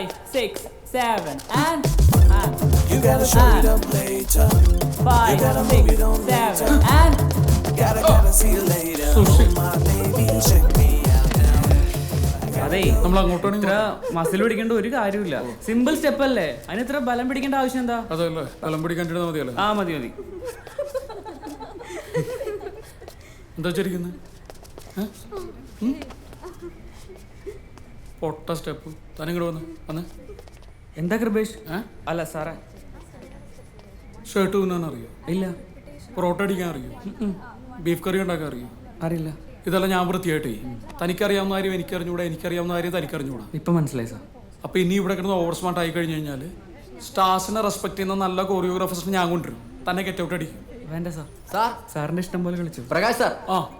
five, six, seven, and and You gotta show it and up later. five, you gotta move six, it on seven, later. and Gotta, gotta see you later. Oh, my baby, check me out now. അതെ നമ്മൾ അങ്ങോട്ടാണ് ഇത്ര muscle പിടിക്കേണ്ട ഒരു കാര്യമില്ല simple step അല്ലേ അതിന് ഇത്ര ബലം പിടിക്കേണ്ട ആവശ്യം എന്താ അതല്ലേ ബലം പിടിക്കാണ്ടിരുന്ന മതിയല്ലേ ആ മതി മതി എന്താ വെച്ചിരിക്കുന്നത് പൊട്ട സ്റ്റെപ്പ്. തനിങ്ങോട്ട് വന്ന് വന്ന്. എന്താ കൃപേഷ്? അല്ല സാറേ. ഷർട്ട് തിന്നാൻ അറിയോ? ഇല്ല. പൊറോട്ട അടിക്കാൻ അറിയോ? ബീഫ് കറി ഉണ്ടാക്കാൻ അറിയോ? അറിയില്ല. ഇതെല്ലാം ഞാൻ വൃത്തിയായിട്ടേ. തനിക്കറിയാവുന്ന കാര്യം എനിക്കറിഞ്ഞൂടാ എനിക്കറിയാവുന്ന കാര്യം തനിക്കറിഞ്ഞൂടാ. ഇപ്പൊ മനസ്സിലായി സാർ. അപ്പൊ ഇനി ഇവിടെ കിടന്ന് ഓവർ സ്മാർട്ട് ആയി കഴിഞ്ഞു കഴിഞ്ഞാൽ സ്റ്റാർസിനെ റെസ്പെക്ട് ചെയ്യുന്ന നല്ല കൊറിയോഗ്രാഫേഴ്സിനെ ഞാൻ കൊണ്ടുവരും. തന്നെ ഗെറ്റ് ഔട്ട് അടിക്കും. വേണ്ട സാർ. സാർ സാറിന്റെ ഇഷ്ടം പോലെ കളിച്ചു. പ്രകാശ് സാർ. ആ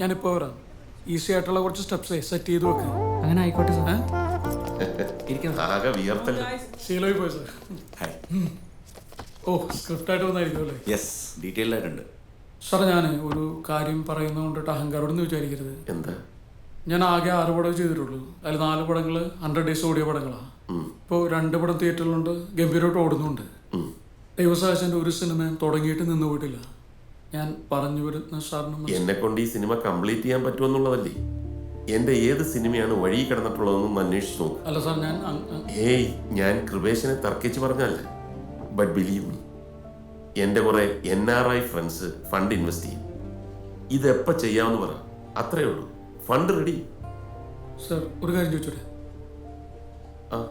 ഞാനിപ്പോ വരാം. ഈസി ആയിട്ടുള്ള കുറച്ച് സ്റ്റെപ്സ് സെറ്റ് ചെയ്ത് വെക്ക്. അങ്ങനെ ആയിക്കോട്ടെ സാർ ആകെ വിയർത്തല്ലോ ശീലമായി പോയി സാർ. ഹായ് ഓ സ്ക്രിപ്റ്റ് ആയിട്ട് വന്നായിരിക്കും അല്ലേ? യെസ് ഡീറ്റെയിൽഡ് ആയിട്ടുണ്ട്. സാർ ഞാൻ ഒരു കാര്യം പറയുന്നത് കൊണ്ടിട്ട് അഹങ്കാരോടൊന്നും വിചാരിക്കരുത്. എന്താ? ഞാൻ ആകെ ആറ് പടം ചെയ്തിട്ടുള്ളൂ. അതിൽ നാല് പടങ്ങൾ ഹൺഡ്രഡ് ഡേയ്സ് ഓടിയ പടങ്ങളാണ് ഇപ്പോൾ രണ്ട് പടം തിയേറ്ററിലുണ്ട് ഗംഭീരമായിട്ട് ഓടുന്നുണ്ട്. ദൈവസാഹചന്റെ ഒരു സിനിമയും തുടങ്ങിയിട്ട് നിന്ന് പോയിട്ടില്ല. ഞാൻ പറഞ്ഞു വരുന്ന സാറിന് എന്നെ കൊണ്ട് ഈ സിനിമ കംപ്ലീറ്റ് ചെയ്യാൻ പറ്റുമെന്നുള്ളതല്ലേ? എന്റെ ഏത് സിനിമയാണ് വഴി കിടന്നിട്ടുള്ളതെന്നും അന്വേഷിച്ചു നോക്കും. അല്ല സാർ ഞാൻ അങ്- ഏയ് ഞാൻ കൃപേശനെ തർക്കിച്ച് പറഞ്ഞല്ല ബട്ട് ബിലീവ് മീ എന്റെ കുറെ N R I friends fund invest ചെയ്യും. ഇതെപ്പോൾ ചെയ്യാമെന്ന് പറ. അത്രേ ഉള്ളൂ. ഫണ്ട് റെഡി സർ ഒരു കാര്യം ചോദിച്ചോട്ടെ? ആ.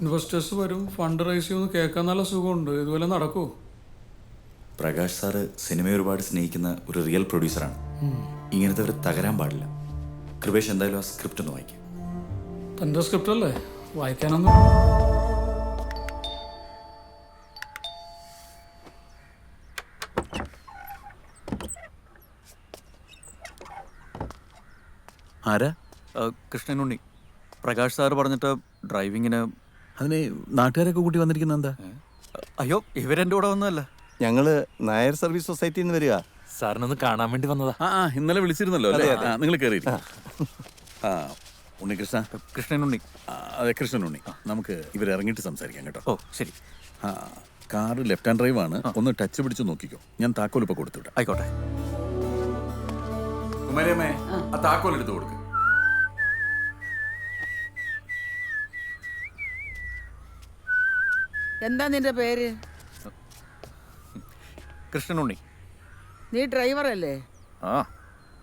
ഇൻവെസ്റ്റേഴ്സ് വരും ഫണ്ട് റൈസ് ചെയ്യുമെന്ന് കേൾക്കാൻ നല്ല സുഖമുണ്ട്. ഇതുപോലെ നടക്കുമോ പ്രകാശ് സാറ് സിനിമയെ ഒരുപാട് സ്നേഹിക്കുന്ന ഒരു റിയൽ പ്രൊഡ്യൂസറാണ് ഇങ്ങനത്തെ ഒരു തകരാൻ പാടില്ല. കൃപേഷ് എന്തായാലും ആ സ്ക്രിപ്റ്റ് ഒന്ന് വായിക്കും. തന്റെ സ്ക്രിപ്റ്റ് അല്ലേ? വായിക്കാനൊന്നും ആരാ? കൃഷ്ണനുണ്ണി. പ്രകാശ് സാറ് പറഞ്ഞിട്ട് ഡ്രൈവിങ്ങിന് അതിന് നാട്ടുകാരൊക്കെ കൂട്ടി വന്നിരിക്കുന്ന എന്താ? അയ്യോ ഇവരെന്റെ കൂടെ ഒന്നുമല്ല ഞങ്ങൾ നായർ സർവീസ് സൊസൈറ്റിന്ന് നിന്ന് വരിക. സാറിനൊന്ന് കാണാൻ വേണ്ടി വന്നതാ. ആ ആ ഇന്നലെ വിളിച്ചിരുന്നല്ലോ അല്ലേ? അതെ, അതെ. നിങ്ങൾ കയറി ആ. ഉണ്ണികൃഷ്ണ? കൃഷ്ണനുണ്ണി. ആ, അതെ കൃഷ്ണൻ ഉണ്ണി നമുക്ക് ഇവർ ഇറങ്ങിയിട്ട് സംസാരിക്കാം കേട്ടോ. ഓ ശരി. ആ കാറ് ലെഫ്റ്റ് ഹാൻഡ് ഡ്രൈവ് ആണ്. ഒന്ന് ടച്ച് പിടിച്ച് നോക്കിക്കോ. ഞാൻ താക്കോൽ ഇപ്പൊ കൊടുത്തുവിടാം ആയിക്കോട്ടെ. കുമാരിയമ്മേ ആ താക്കോൽ എടുത്ത് കൊടുക്ക്. എന്താ നിന്റെ പേര്? കൃഷ്ണനുണ്ണി. നീ ഡ്രൈവറല്ലേ ആ.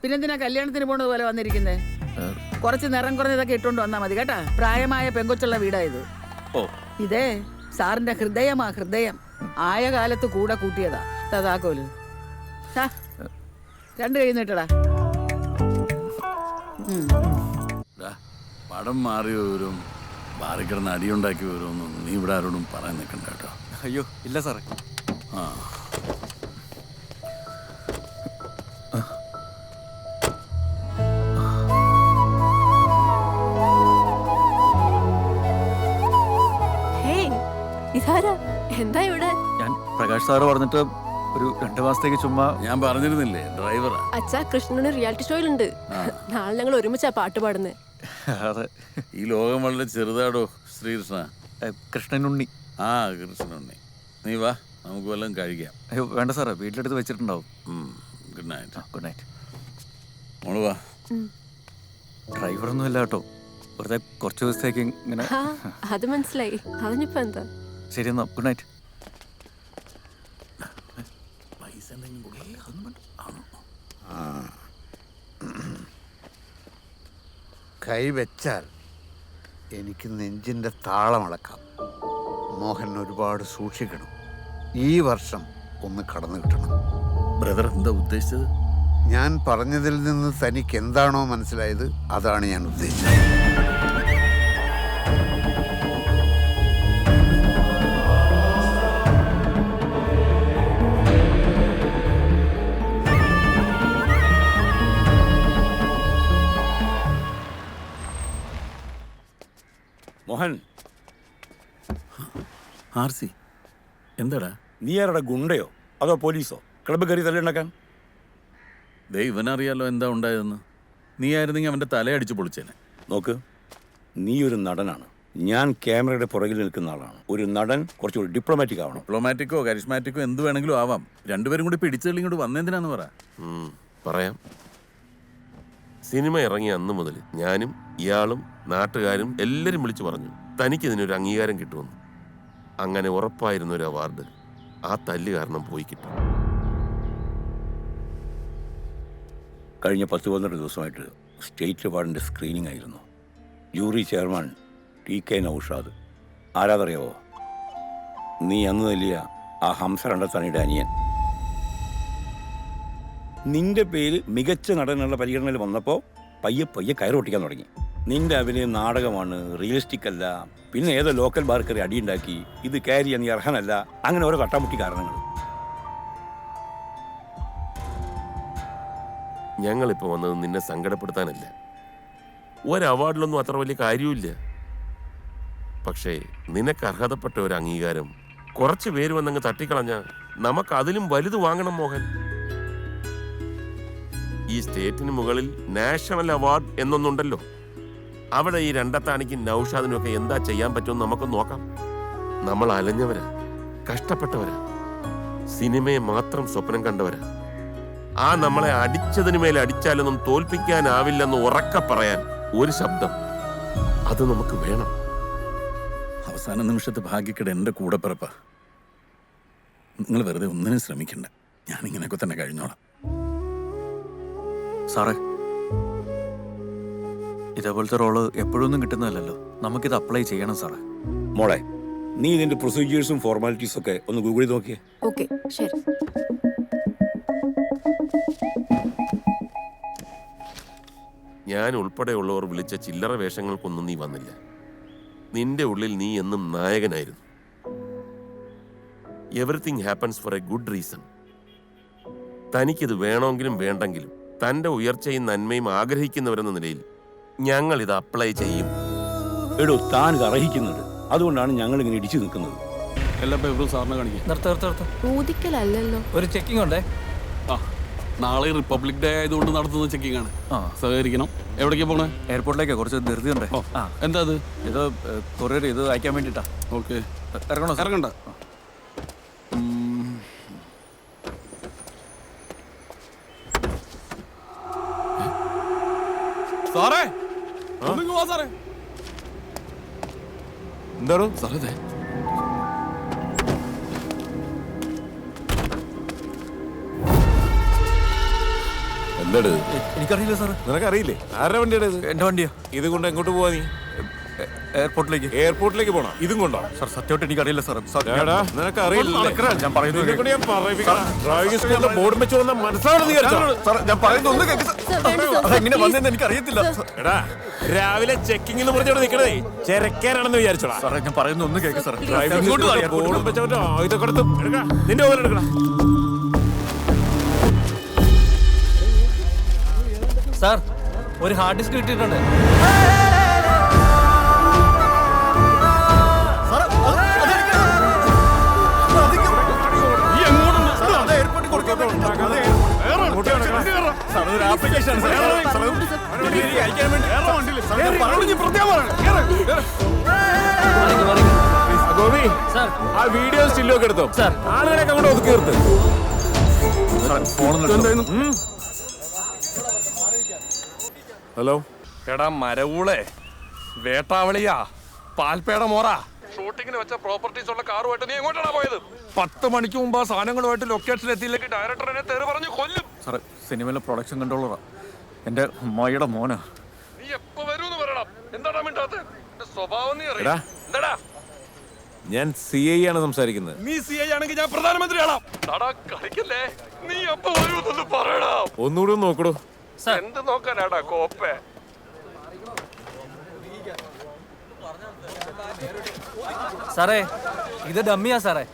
പിന്നെന്തിനാ കല്യാണത്തിന് പോണത് പോലെ വന്നിരിക്കുന്നേ? കുറച്ച് നിറം കുറഞ്ഞതൊക്കെ ഇട്ടുകൊണ്ട് വന്നാ മതി കേട്ടാ. പ്രായമായ പെങ്കൊച്ചുള്ള വീടായത്. ഓ. ഇതേ സാറിന്റെ ഹൃദയമാ ഹൃദയം. ആയ കാലത്ത് കൂടെ കൂട്ടിയതാ. തതാക്കോൽ രണ്ട് കൈ നീട്ടടാ ദാ, പടം മാറി വരും ബാറിക്കിടന്ന് കിടന്ന് അടിയുണ്ടാക്കി വരുമെന്നും നീ ഇവിടെ ആരോടും പറയാൻ നിൽക്കണ്ട കേട്ടോ. അയ്യോ ഇല്ല സാറേ. ആ. ഞാൻ പ്രകാശ് സാറ് പറഞ്ഞിട്ട് ഒരു രണ്ടു മാസത്തേക്ക് ചുമ്മാ ഞാൻ പറഞ്ഞിരുന്നില്ലേ ഡ്രൈവറാ. അച്ഛാ കൃഷ്ണന് റിയാലിറ്റി ഷോയിലുണ്ട് നാളെ ഞങ്ങൾ ഒരുമിച്ചാ പാട്ട് പാടുന്നത് അതെ. ഈ ലോകം വളരെ ചെറുതാടോ ശ്രീകൃഷ്ണ? കൃഷ്ണനുണ്ണി. ആ കൃഷ്ണനുണ്ണി. നീ വാ നമുക്ക് വല്ലതും കഴിക്കാം. അയ്യോ വേണ്ട സാറേ വീട്ടിലെടുത്ത് വെച്ചിട്ടുണ്ടാവും. ഗുഡ് നൈറ്റ് ഗുഡ് നൈറ്റ് മോൾ വാ. ഡ്രൈവറൊന്നും അല്ല കേട്ടോ. വെറുതെ കുറച്ച് ദിവസത്തേക്ക് ഇങ്ങനെ അത് മനസ്സിലായി. അതിനിപ്പോ എന്താ? ശരി എന്നാ ഗുഡ് നൈറ്റ് കൈവച്ചാൽ എനിക്ക് നെഞ്ചിന്റെ താളമളക്കാം മോഹൻ ഒരുപാട് സൂക്ഷിക്കണം. ഈ വർഷം ഒന്ന് കടന്നു കിട്ടണം. ബ്രദർ എന്താ ഉദ്ദേശിച്ചത്? ഞാൻ പറഞ്ഞതിൽ നിന്ന് തനിക്ക് എന്താണോ മനസ്സിലായത് അതാണ് ഞാൻ ഉദ്ദേശിച്ചത്. ആർ സി എന്താടാ? നീ ആരുടെ ഗുണ്ടയോ? അതോ പോലീസോ? ക്ലബ്ബ് കയറി തല്ലുണ്ടാക്കാൻ ദേ ഇവനറിയാലോ എന്താ ഉണ്ടായതെന്ന്. നീ ആയിരുന്നെങ്കിൽ അവന്റെ തലയടിച്ച് പൊളിച്ചേനെ. നോക്ക് നീ ഒരു നടനാണ്. ഞാൻ ക്യാമറയുടെ പുറകിൽ നിൽക്കുന്ന ആളാണ്. ഒരു നടൻ കുറച്ചുകൂടി ഡിപ്ലോമാറ്റിക് ആവണം. ഡിപ്ലോമാറ്റിക്കോ കരിസ്മാറ്റിക്കോ എന്ത് വേണമെങ്കിലും ആവാം. രണ്ടുപേരും കൂടി പിടിച്ചെള്ളി ഇങ്ങോട്ട് വന്നെന്തിനാന്ന് പറ. ഉം, പറയാം. സിനിമ ഇറങ്ങിയ അന്ന് മുതൽ ഞാനും ഇയാളും നാട്ടുകാരും എല്ലാവരും വിളിച്ചു പറഞ്ഞു തനിക്ക് ഇതിനൊരു അംഗീകാരം കിട്ടുമെന്ന്. അങ്ങനെ ഉറപ്പായിരുന്ന ഒരു അവാർഡ്. ആ തല്ല് കാരണം പോയി കിട്ടി. കഴിഞ്ഞ പത്ത് പന്ത്രണ്ട് ദിവസമായിട്ട് സ്റ്റേറ്റ് അവാർഡിന്റെ സ്ക്രീനിംഗ് ആയിരുന്നു. Jury chairman T K Naushad. ആരാതറിയാവോ നീ അന്ന് നൽകിയ ആ ഹംസ രണ്ടത്താണിയുടെ അനിയൻ. നിന്റെ പേര് മികച്ച നടനുള്ള പരിഗണനയിൽ വന്നപ്പോൾ പയ്യെ പയ്യെ കയറൊട്ടിക്കാൻ തുടങ്ങി. നിന്റെ അഭിനയം നാടകമാണ് റിയലിസ്റ്റിക് അല്ല. പിന്നെ ഏതോ ലോക്കൽ ബാർ കയറി അടിയുണ്ടാക്കി ഇത് ക്യാരി ചെയ്യാൻ നീ അർഹനല്ല. അങ്ങനെ ഓരോ കട്ടമുട്ടി കാരണങ്ങൾ. ഞങ്ങളിപ്പോൾ വന്നത് നിന്നെ സങ്കടപ്പെടുത്താനല്ല. ഒരു അവാർഡിലൊന്നും അത്ര വലിയ കാര്യമില്ല പക്ഷേ നിനക്ക് അർഹതപ്പെട്ട ഒരു അംഗീകാരം കുറച്ച് പേര് വന്നങ്ങ് തട്ടിക്കളഞ്ഞ നമുക്ക് അതിലും വലുത് വാങ്ങണം മോഹൻ. ഈ സ്റ്റേറ്റിന് മുകളിൽ നാഷണൽ അവാർഡ് എന്നൊന്നുണ്ടല്ലോ. അവിടെ ഈ രണ്ടത്താണിക്ക് നൌഷാദിനും ഒക്കെ എന്താ ചെയ്യാൻ പറ്റുമെന്ന് നമുക്ക് നോക്കാം. നമ്മൾ അലഞ്ഞവരാ കഷ്ടപ്പെട്ടവരാ. സിനിമയെ മാത്രം സ്വപ്നം കണ്ടവരാ. ആ നമ്മളെ അടിച്ചതിന് മേലെ അടിച്ചാലൊന്നും തോൽപ്പിക്കാനാവില്ലെന്ന് ഉറക്ക പറയാൻ ഒരു ശബ്ദം അത് നമുക്ക് വേണം. അവസാന നിമിഷത്തെ ഭാഗ്യക്കിടെ എന്റെ കൂടെ പിറപ്പ നിങ്ങൾ വെറുതെ ഒന്നിനും ശ്രമിക്കണ്ട. ഞാൻ ഇങ്ങനെയൊക്കെ തന്നെ കഴിഞ്ഞോളാം. സാറേ ഇതേപോലത്തെ റോൾ എപ്പോഴൊന്നും നമുക്ക് നമുക്കിത് അപ്ലൈ ചെയ്യണം സാറേ. മോളെ നീ ഇതിന്റെ പ്രൊസീജിയേഴ്സും ഫോർമാലിറ്റീസും ഒക്കെ ഒന്ന് ഗൂഗിളിൽ നോക്കിയേ. ഓക്കെ ശരി. ഞാൻ ഉൾപ്പെടെയുള്ളവർ വിളിച്ച ചില്ലറ വേഷങ്ങൾക്കൊന്നും നീ വന്നില്ല. നിന്റെ ഉള്ളിൽ നീ എന്നും നായകനായിരുന്നു. Everything happens for a good reason തനിക്കിത് വേണമെങ്കിലും വേണ്ടെങ്കിലും തന്റെ ഉയർച്ചയും നന്മയും ആഗ്രഹിക്കുന്നവരെന്ന നിലയിൽ ഞങ്ങൾ ഇത് അപ്ലൈ ചെയ്യും. എടോ താൻ ഇത് അർഹിക്കുന്നുണ്ട് അതുകൊണ്ടാണ് ഞങ്ങൾ ഇങ്ങനെ ഇടിച്ചു നിൽക്കുന്നത്. എല്ലാ പേപ്പറും സാറിനെ കാണിക്കാം. നിർത്ത നിർത്ത നിർത്ത. ഊതിക്കലല്ലല്ലോ. ഒരു ചെക്കിംഗ് ഉണ്ടേ? ആ നാളെ റിപ്പബ്ലിക് ഡേ ആയതുകൊണ്ട് നടത്തുന്ന ചെക്കിംഗ് ആണ്. സഹകരിക്കണം. എവിടേക്കാ പോണേ? എയർപോർട്ടിലേക്ക് കുറച്ച് ധൃതി ഉണ്ടേ ആ. എന്താ അത്? ഇത് കൊറിയർ ഇത് അയക്കാൻ വേണ്ടിട്ടാ. ഓക്കെ. ഇറങ്ങണോ? ഇറങ്ങണ്ട. സാറേ! ഒന്നിങ്ങ് വാ സാറേ. എന്താണോ സാറേ ദേ. എന്താട് എ- എനിക്കറിയില്ല സാർ നിനക്കറിയില്ലേ? ആരുടെ വണ്ടിയുടെ ഇത്? എന്റെ വണ്ടിയാ? ഇത് കൊണ്ട് എങ്ങോട്ട് പോവാ നീ? എയർപോർട്ടിലേക്ക്. എയർപോർട്ടിലേക്ക് പോണോ? ഇതും കൊണ്ടോ? സാർ സത്യമായിട്ട് എനിക്ക് അറിയില്ല സാർ നിനക്ക് അറിയില്ല ഞാൻ പറയുന്നത് ബോർഡ് വെച്ച് വന്ന വിചാരിച്ചോ? ഞാൻ പറയുന്നത് please. വന്നെന്ന് എനിക്ക് അറിയത്തില്ല എടാ രാവിലെ ചെക്കിംഗ് എന്ന് പറഞ്ഞോട് നിൽക്കണേ ചെരക്കാനാണെന്ന് വിചാരിച്ചോടാ. സാറേ ഞാൻ പറയുന്നത് ഒന്ന് കേൾക്ക് സാർ ബോർഡ് വെച്ചവന്റെ ആയുധം കൊടുത്ത് നിന്റെ ഓരോ എടുക്കണം സാർ ഒരു ഹാർഡ് ഡിസ്ക് കിട്ടിയിട്ടുണ്ട്. ആ വീഡിയോ സ്റ്റില്ലൊക്കെ എടുത്തോ? സാർ. ആളുകളൊക്കെ അങ്ങോട്ട് ഒതുക്കി നിർത്ത്. ഹലോ? എടാ മരവൂളെ വേട്ടാവളിയാ പാൽപേട മോറ. ഷൂട്ടിങ്ങിന് വെച്ച പ്രോപ്പർട്ടീസ് ഉള്ള കാറുമായിട്ട് നീ എങ്ങോട്ടാണ് പോയത്? പത്ത് മണിക്ക് മുമ്പ് ആ സാധനങ്ങളുമായിട്ട് ലൊക്കേഷൻ എത്തിയില്ലെങ്കിൽ ഡയറക്ടർ എന്നെ തെറി പറഞ്ഞു കൊല്ലും. സാറേ സിനിമയിലെ പ്രൊഡക്ഷൻ കൺട്രോളറാ എന്റെ അമ്മായിയുടെ മോനാ. നീ എപ്പോ വരൂന്ന് പറയണം. എന്താടാ മിണ്ടാത്ത? സ്വഭാവം നീ അറിയാ. അറിയാം എന്താടാ? ഞാൻ സി ഐ ആണ് സംസാരിക്കുന്നത്. നീ സി ഐ ആണെങ്കിൽ ഞാൻ പ്രധാനമന്ത്രി കളിക്കല്ലേ? നീ എപ്പോ വരൂന്നൊന്ന് പറയടാ. ഒന്നുകൂടി ഒന്ന് നോക്കടോ. എന്ത് നോക്കാനാടാ കോപ്പേ? സാറേ ഇത് ഡമ്മിയാ സാറേ.